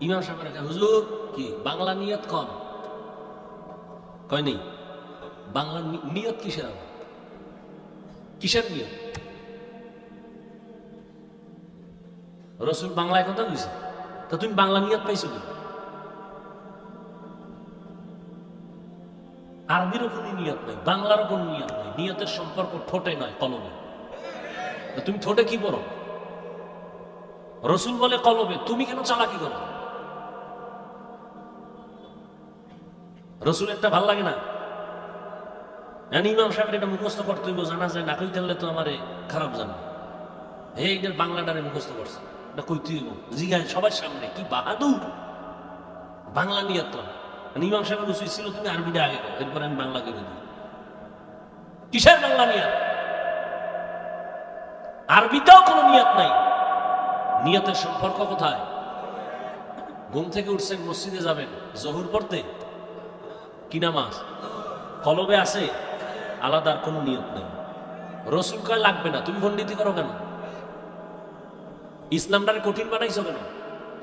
ইমাম সাহেবের হুজুর, কি, বাংলা নিয়ত কম? কয় নেই? বাংলা নিয়ত কিসের আবার? কিসের নিয়ত? রসুল বাংলায় কথা কইছে। তা তুমি বাংলা নিয়ত পাইছো কি? আরবিরও কোনো নিয়ত নাই, বাংলারও কোনো নিয়ত নাই, নিয়তের সম্পর্ক ঠোঁটে নয়, কলমে। তুমি ঠোঁটে কি পড়ো? রসুল বলে কলবে তুমি কেন চালাকি করো? রসুল একটা ভালো লাগে না। ইমাম সাহেবের এটা মুখস্থ করতে হইব, জানা যায় না, কইতে হলে তো আমারে খারাপ জানে হে এটার বাংলাটারে মুখস্থ করছে। এটা কইতে হইব। জিগায় সবার সামনে, কি বাহাদুর! বাংলা নিয়ে মানে ইমাম সাহেবের উচিত ছিল, তুমি আরবিটা আগে করো, এরপর আমি বাংলা করে দিই। কিসের বাংলা নিয়ে আরবিতেও কোনো নিয়ত নাই। নিয়তের সম্পর্ক কোথায়? ঘুম থেকে উঠছেন, মসজিদে যাবেন, জহুর পড়তে? কি নামাজ কলবে আছে আলাদার কোনো নিয়ত নেই। রসুল কয়, লাগবে না, তুমি পণ্ডিতি করো কেন? ইসলামটারে কঠিন বানাইছো কেন?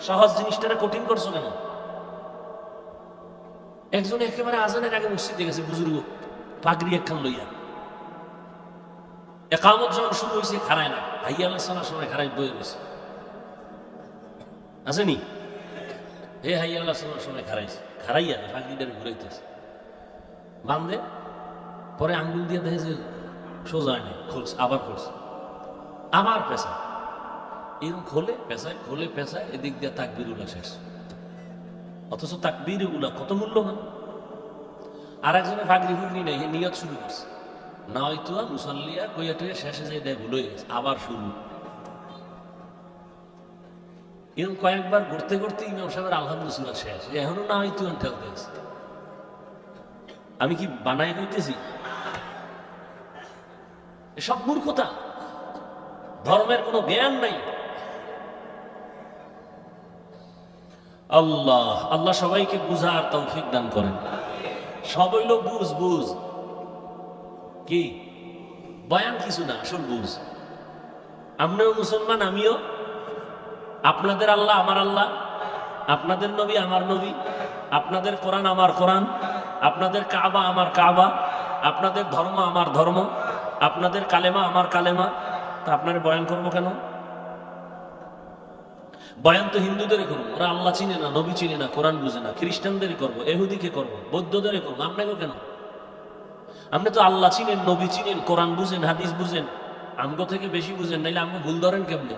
সহজ জিনিসটারে কঠিন করছ কেন? একজন একেবারে আজানের আগে মসজিদে গেছে, বুজুর্গ, পাগড়ি একখান লইয়া। একামত যখন শুরু হয়েছে খারায় না। হাইয়া আল্লাহ সালার সময় খারাই বয়ে রয়েছে আসেনি হে হাইয়া আল্লাহ সালার সময় খারাইছে খারাইয়া পাগড়িটারে ঘুরাইতেছে। বান্ধে পরে আঙ্গুল দিয়ে দেখে যে সোজা নাই খুলছে, আবার খুলছে। আবার পেশা এরকম খোলে পেশায় খোলে পেশায় এদিক দিয়ে তাকবির উল্লা শেষ। অথচ তাকবির উল্লা কত মূল্যবান। আর একজনে ফাগরি ফুগরি নেই নিয়ত শুরু করছে। না হয়তো মুসল্লিয়া কইয়া টইয়া শেষে যাই দেয়, ভুল গেছে, আবার শুরু। এরকম কয়েকবার ঘুরতে ঘুরতে ইমাম সাহেবের আলহামদুলিল্লাহ শেষ। এখনও না হয়তো ঠেলতে আছে আমি কি বানাই কইতেছি? এসব মূর্খতা। ধর্মের কোনো জ্ঞান নাই। আল্লাহ আল্লাহ সবাইকে বুঝার তৌফিক দান করেন। সব হইল বুঝ বুঝ। কি? বয়ান কিছু না, আসল বুঝ। আপনিও মুসলমান, আমিও। আপনাদের আল্লাহ আমার আল্লাহ। আপনাদের নবী আমার নবী। আপনাদের কোরআন আমার কোরআন। আপনাদের কাবা আমার কাবা, আপনাদের ধর্ম আমার ধর্ম, আপনাদের কালেমা আমার কালেমা। তা আপনার বয়ান করব কেন? বয়ান তো হিন্দুদের করব, ওরা আল্লাহ চিনে না, নবী চিনে না, কোরআন বুঝে না, খ্রিস্টানদের করব, এহুদিকে করব বৌদ্ধদের করব আপনাকে কেন? আপনি তো আল্লাহ চিনেন, নবী চিনেন, কোরআন বুঝেন, হাদিস বুঝেন, আমগো থেকে বেশি বুঝেন, নাইলে আমগো ভুল ধরেন কেমনে?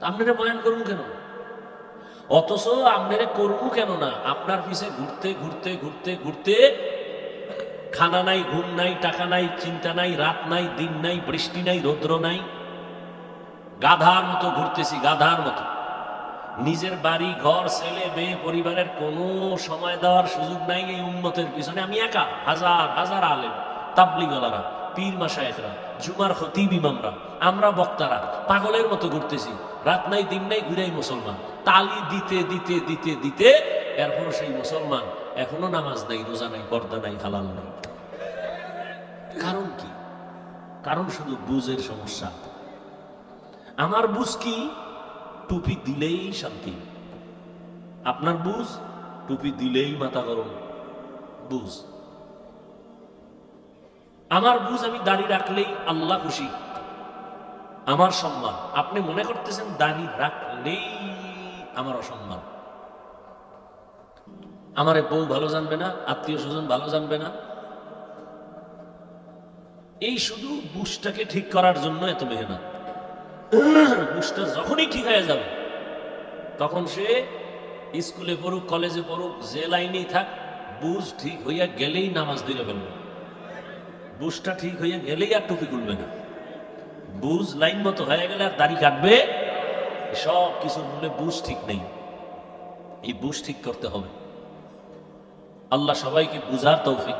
আপনারা বয়ান করুন কেন? অথচ আপনারা করব কেন না? আপনার পিছে ঘুরতে ঘুরতে ঘুরতে ঘুরতে খানা নাই, ঘুম নাই, টাকা নাই, চিন্তা নাই, রাত নাই, দিন নাই, বৃষ্টি নাই, রৌদ্র নাই। গাধার মতো ঘুরতেছি, গাধার মতো। নিজের বাড়ি, ঘর, ছেলে, মেয়ে, পরিবারের কোনো সময় দেওয়ার সুযোগ নাই এই উন্নতের পিছনে। আমি একা, হাজার হাজার আলেম, তাবলিগলারা পীর মাসায়েকরা জুমার খতিব ইমামরা আমরা বক্তারা, পাগলের মতো ঘুরতেছি। রাত নাই, দিন নাই, ঘুরাই মুসলমান। তালি দিতে দিতে দিতে দিতে এরপর সেই মুসলমান এখনও নামাজ নাই, রোজা নাই, পর্দা নাই, হালাল নাই। কারণ কি? কারণ শুধু বুঝের সমস্যা। আমার বুঝ কি? টুপি দিলেই শান্তি। আপনার বুঝ? টুপি দিলেই মাথা গরম। বুঝ। আমার বুঝ আমি দাড়ি রাখলেই আল্লাহ খুশি। আমার সম্মান। আপনি মনে করতেছেন দাড়ি রাখলেই আমার অসম্মান। আমার বউ ভালো জানবে না, আত্মীয় স্বজন ভালো জানবে না। এই শুধু বুঝটাকে ঠিক করার জন্য এত মেহনত। বুঝটা যখনই ঠিক হয়ে যাবে, তখন সে স্কুলে পড়ুক, কলেজে পড়ুক, যে লাইনেই থাক, বুঝ ঠিক হইয়া গেলেই নামাজ দিলে ফেলবে। বুঝটা ঠিক হইয়া গেলেই আর টুপি খুলবে না। বুঝ লাইন মতো হয়ে গেলে আর দাড়ি কাটবে? সব কিছুর মূলে বুঝ ঠিক নেই। এই বুঝ ঠিক করতে হবে। আল্লাহ সবাইকে বুঝার তৌফিক